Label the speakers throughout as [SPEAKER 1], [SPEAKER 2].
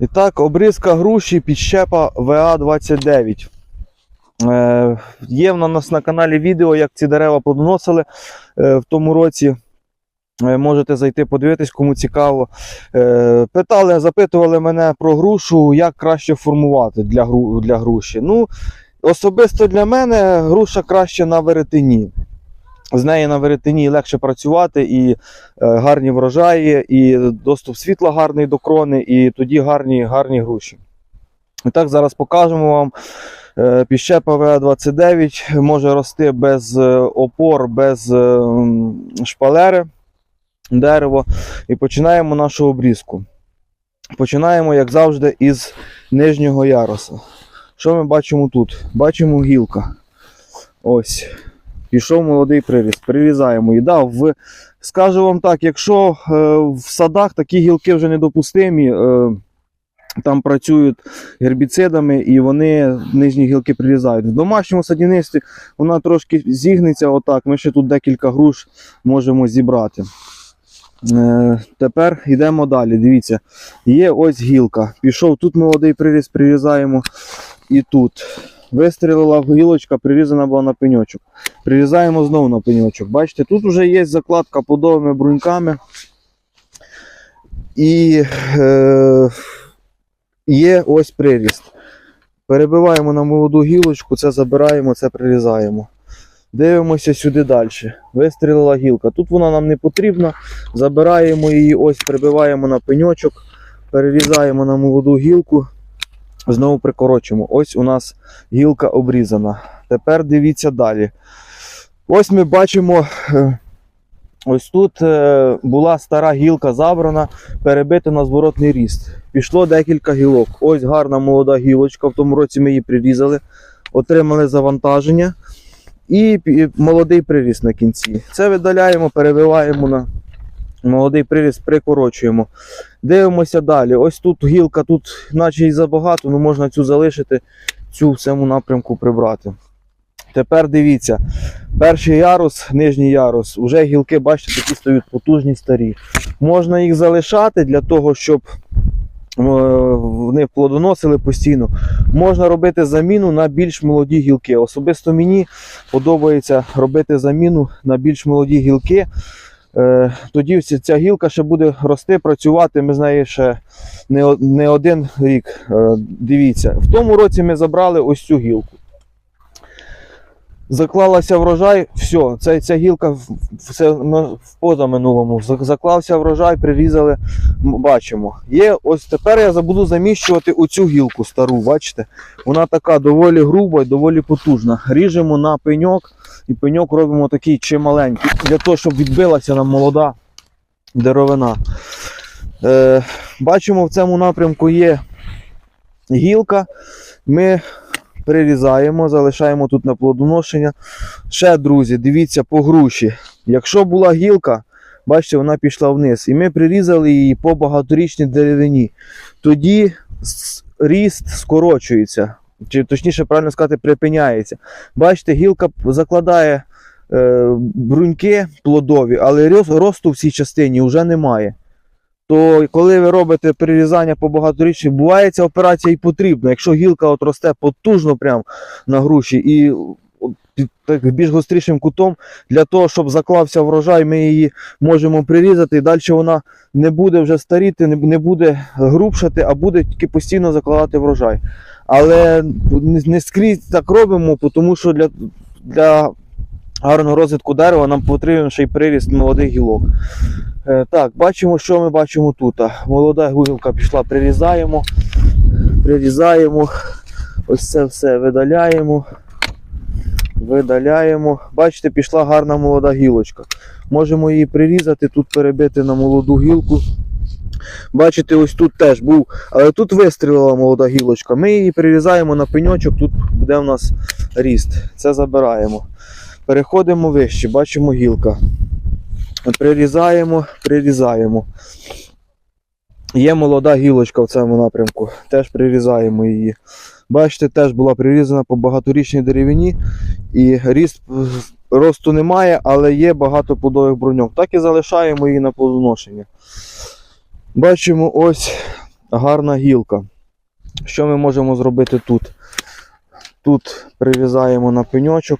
[SPEAKER 1] І так, обрізка груші підщепа ВА-29. Е, є в нас на каналі відео, як ці дерева плодоносили е, в тому році. Е, Можете зайти подивитись, кому цікаво. Е, питали, запитували мене про грушу, як краще формувати для, гру, для груші. Ну, особисто для мене груша краще на веретині. З неї на веретині легше працювати, і е, гарні врожаї, і доступ світла гарний до крони, і тоді гарні, гарні груші. І так, зараз покажемо вам. Е, Піщепа ВА-29 може рости без е, опор, без шпалери дерево. І починаємо нашу обрізку. Починаємо, як завжди, із нижнього яруса. Що ми бачимо тут? Бачимо гілка. Ось. Пішов молодий приріст. Прирізаємо її. Да, скажу вам так, якщо е, в садах такі гілки вже недопустимі, е, там працюють гербіцидами і вони нижні гілки прирізають. В домашньому садівництві вона трошки зігнеться, отак. Ми ще тут декілька груш можемо зібрати. Е, тепер йдемо далі. Дивіться, є ось гілка. Пішов тут молодий приріз, прирізаємо і тут. Вистрілила гілочка, прирізана була на пеньочок. Прирізаємо знову на пеньочок. Бачите, тут вже є закладка плодовими бруньками. І е, є ось приріст. Перебиваємо на молоду гілочку, це забираємо, це прирізаємо. Дивимося сюди далі. Вистрілила гілка. Тут вона нам не потрібна. Забираємо її, ось прибиваємо на пеньочок, перерізаємо на молоду гілку, знову прикорочуємо. Ось у нас гілка обрізана. Тепер дивіться далі. Ось ми бачимо, е, ось тут е, була стара гілка забрана, перебита на зворотний ріст. Пішло декілька гілок. Ось гарна молода гілочка. В тому році ми її прирізали, отримали завантаження. І молодий приріст на кінці. Це видаляємо, перебиваємо на молодий приріст, прикорочуємо. Дивимося далі. Ось тут гілка, тут наче і забагато, але можна цю залишити, цю в цьому напрямку прибрати. Тепер дивіться, перший ярус, нижній ярус, вже гілки, бачите, такі стають потужні старі. Можна їх залишати для того, щоб е, вони плодоносили постійно. Можна робити заміну на більш молоді гілки. Особисто мені подобається робити заміну на більш молоді гілки. Е, Тоді ця гілка ще буде рости, працювати. Ми з нею ще не, один рік. Е, Дивіться, в тому році ми забрали ось цю гілку. Заклалася врожай, все, ця, ця гілка все, в позаминулому. Заклався врожай, прирізали, бачимо. Є, ось тепер я забуду заміщувати оцю гілку стару, бачите? Вона така доволі груба і доволі потужна. Ріжемо на пеньок і пеньок робимо такий чималенький, для того, щоб відбилася нам молода деревина. Е, бачимо, в цьому напрямку є гілка. Ми прирізаємо, залишаємо тут на плодоношення. Ще, друзі, дивіться по груші. Якщо була гілка, бачите, вона пішла вниз. І ми прирізали її по багаторічній деревині. Тоді ріст скорочується. Чи точніше, правильно сказати, припиняється. Бачите, гілка закладає е, бруньки плодові, але росту в цій частині вже немає. То коли ви робите прирізання по багаторічній, буває ця операція і потрібна. Якщо гілка от росте потужно прям на груші і під так більш гострішим кутом, для того, щоб заклався врожай, ми її можемо прирізати, і далі вона не буде вже старіти, не буде грубшати, а буде тільки постійно закладати врожай. Але не, скрізь так робимо, тому що для, для гарного розвитку дерева нам потрібен ще й приріст молодих гілок. Е, Так, бачимо, що ми бачимо тут. Молода гілка пішла, прирізаємо, прирізаємо, ось це все видаляємо, видаляємо. Бачите, пішла гарна молода гілочка. Можемо її прирізати, тут перебити на молоду гілку. Бачите, ось тут теж був, але тут вистрілила молода гілочка. Ми її прирізаємо на пеньочок, тут буде у нас ріст. Це забираємо. Переходимо вище, бачимо гілка. Прирізаємо, прирізаємо. Є молода гілочка в цьому напрямку, теж прирізаємо її. Бачите, теж була прирізана по багаторічній деревині, і ріст е, росту немає, але є багато плодових броньок. Так і залишаємо її на плодоношення. Бачимо ось гарна гілка. Що ми можемо зробити тут? Тут прирізаємо на пеньочок,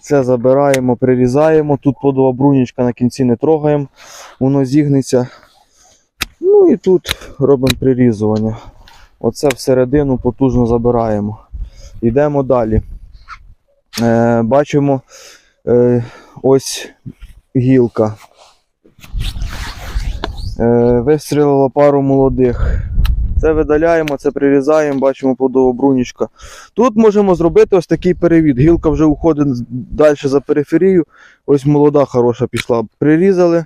[SPEAKER 1] це забираємо, прирізаємо. Тут подова брунічка на кінці не трогаємо, воно зігнеться. Ну і тут робимо прирізування. Оце всередину потужно забираємо. Йдемо далі. Е, бачимо е, ось гілка. Е, вистрілило пару молодих. Це видаляємо, це прирізаємо, бачимо плодова брунічка. Тут можемо зробити ось такий перевід. Гілка вже уходить далі за периферію. Ось молода хороша пішла. Прирізали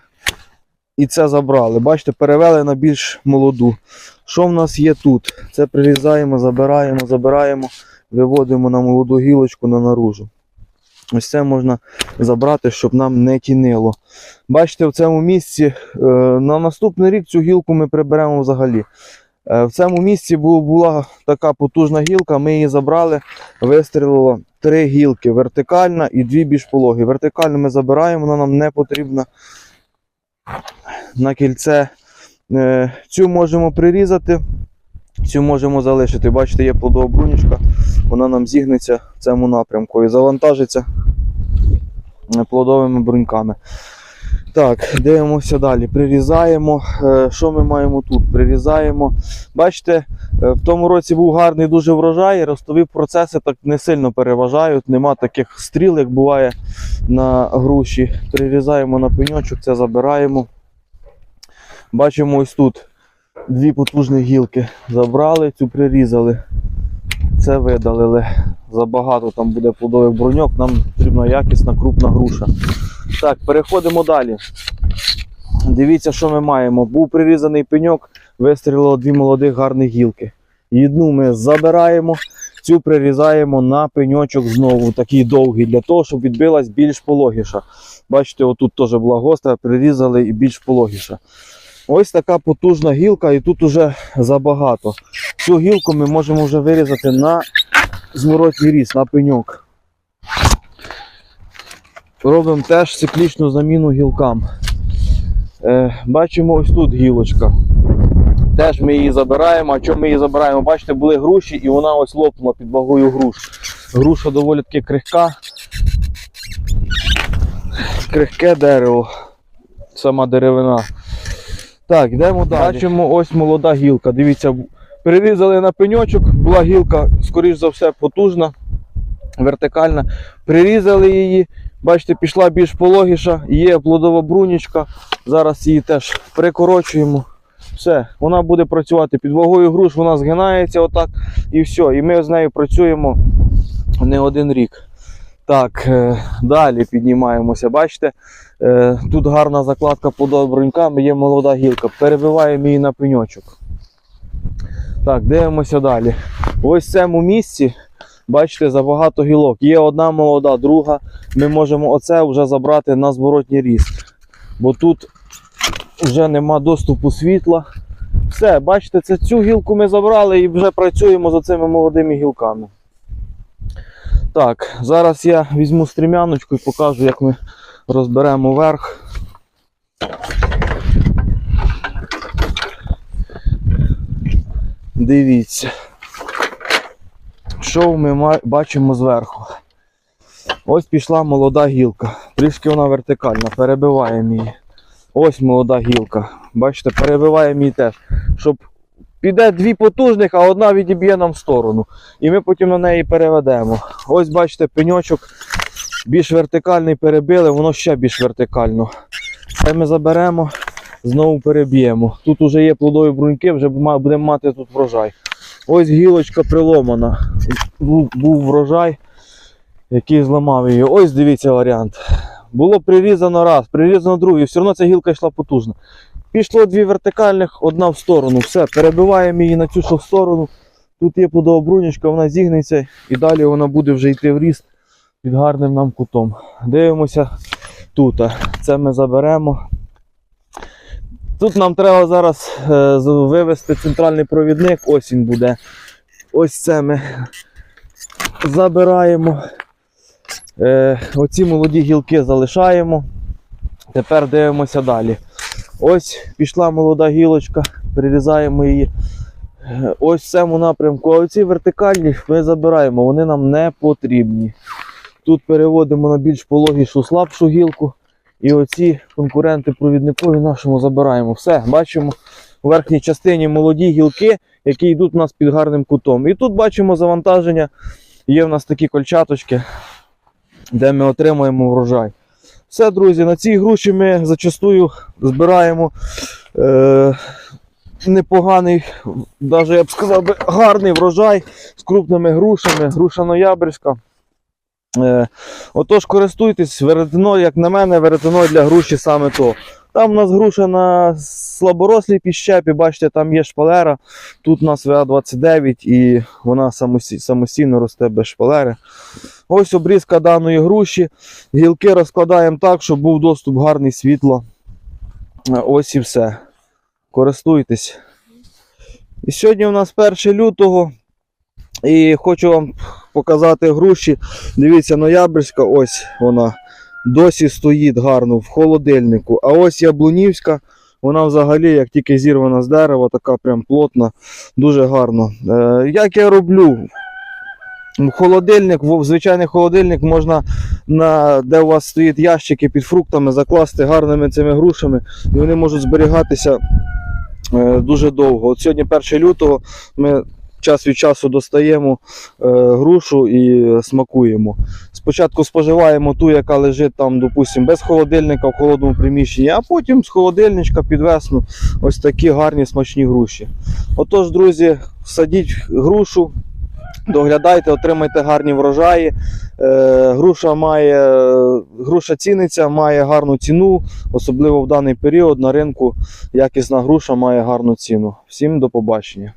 [SPEAKER 1] і це забрали. Бачите, перевели на більш молоду. Що в нас є тут? Це прирізаємо, забираємо, забираємо, виводимо на молоду гілочку на наружу. Ось це можна забрати, щоб нам не тінило. Бачите, в цьому місці е, на наступний рік цю гілку ми приберемо взагалі. Е, В цьому місці була така потужна гілка, ми її забрали, вистрілило три гілки: вертикальна і дві більш пологі. Вертикальну ми забираємо, вона нам не потрібна на кільце. Е, Цю можемо прирізати, цю можемо залишити. Бачите, є плодова брунічка, вона нам зігнеться в цьому напрямку і завантажиться плодовими бруньками. Так, дивимося далі. Прирізаємо. Е, Що ми маємо тут? Прирізаємо. Бачите, е, в тому році був гарний дуже врожай, ростові процеси так не сильно переважають, нема таких стріл, як буває на груші. Прирізаємо на пеньочок, це забираємо. Бачимо ось тут дві потужні гілки. Забрали, цю прирізали. Це видалили. Забагато там буде плодових броньок, нам потрібна якісна крупна груша. Так, переходимо далі. Дивіться, що ми маємо. Був прирізаний пеньок, вистрілило дві молодих гарних гілки. Одну ми забираємо, цю прирізаємо на пеньочок знову, такий довгий, для того, щоб відбилась більш пологіша. Бачите, отут теж була гостра, прирізали і більш пологіша. Ось така потужна гілка, і тут уже забагато. Цю гілку ми можемо вже вирізати на зворотній ріс, на пеньок. Робимо теж циклічну заміну гілкам. Е, бачимо ось тут гілочка. Теж ми її забираємо. А чому ми її забираємо? Бачите, були груші і вона ось лопнула під вагою груш. Груша доволі таки крихка. Крихке дерево. Сама деревина. Так, йдемо далі. Бачимо ось молода гілка. Дивіться, перерізали на пеньочок, була гілка, скоріш за все, потужна, вертикальна. Прирізали її. Бачите, пішла більш пологіша, є плодова брунічка. Зараз її теж прикорочуємо. Все, вона буде працювати під вагою груш, вона згинається отак і все. І ми з нею працюємо не один рік. Так, е, далі піднімаємося. Бачите, е, тут гарна закладка плодова бруньками, є молода гілка. Перебиваємо її на пеньочок. Так, дивимося далі. Ось в цьому місці, бачите, забагато гілок. Є одна молода, друга. Ми можемо оце вже забрати на зворотній ріст. Бо тут вже нема доступу світла. Все, бачите, це цю гілку ми забрали і вже працюємо з цими молодими гілками. Так, зараз я візьму стрімяночку і покажу, як ми розберемо верх. Дивіться, що ми бачимо зверху. Ось пішла молода гілка. Трішки вона вертикальна, перебиваємо її. Ось молода гілка. Бачите, перебиваємо її теж. Щоб піде дві потужних, а одна відіб'є нам в сторону. І ми потім на неї переведемо. Ось бачите, пеньочок більш вертикальний перебили, воно ще більш вертикально. Це ми заберемо, знову переб'ємо. Тут вже є плодові бруньки, вже будемо мати тут врожай. Ось гілочка приломана. Був, був врожай, який зламав її. Ось дивіться варіант. Було прирізано раз, прирізано другий, все одно ця гілка йшла потужна. Пішло дві вертикальних, одна в сторону. Все, перебиваємо її на цю в сторону. Тут є плодова брунічка, вона зігнеться і далі вона буде вже йти в ріст під гарним нам кутом. Дивимося тут. Це ми заберемо. Тут нам треба зараз е, вивести центральний провідник, ось він буде. Ось це ми забираємо. Е, оці молоді гілки залишаємо. Тепер дивимося далі. Ось пішла молода гілочка. перерізаємо її. Е, Ось в цьому напрямку. А оці вертикальні ми забираємо, вони нам не потрібні. Тут переводимо на більш пологішу, слабшу гілку. І оці конкуренти провідникові нашому забираємо. Все, бачимо у верхній частині молоді гілки, які йдуть у нас під гарним кутом. І тут бачимо завантаження. Є в нас такі кольчаточки, де ми отримуємо врожай. Все, друзі, на цій груші ми зачастую збираємо е, непоганий, навіть я б сказав гарний врожай з крупними грушами, груша ноябрьська. Е, отож, користуйтесь веретено, як на мене, веретено для груші саме то. Там у нас груша на слаборослій піщепі, бачите, там є шпалера. Тут у нас ВА-29 і вона самостійно росте без шпалери. Ось обрізка даної груші. Гілки розкладаємо так, щоб був доступ гарний світло. Е, Ось і все. Користуйтесь. І сьогодні у нас 1 лютого. І хочу вам показати груші. Дивіться, ноябрьська, ось вона досі стоїть гарно в холодильнику. А ось яблунівська, вона взагалі, як тільки зірвана з дерева, така прям плотна, дуже гарно. Е, як я роблю? Холодильник, звичайний холодильник можна, на, де у вас стоять ящики під фруктами, закласти гарними цими грушами, і вони можуть зберігатися е, дуже довго. От сьогодні 1 лютого ми час від часу достаємо е, грушу і смакуємо. Спочатку споживаємо ту, яка лежить там, допустимо, без холодильника в холодному приміщенні, а потім з холодильничка під весну ось такі гарні смачні груші. Отож, друзі, садіть грушу. Доглядайте, отримайте гарні врожаї. Е, груша має груша ціниться, має гарну ціну, особливо в даний період на ринку якісна груша має гарну ціну. Всім до побачення.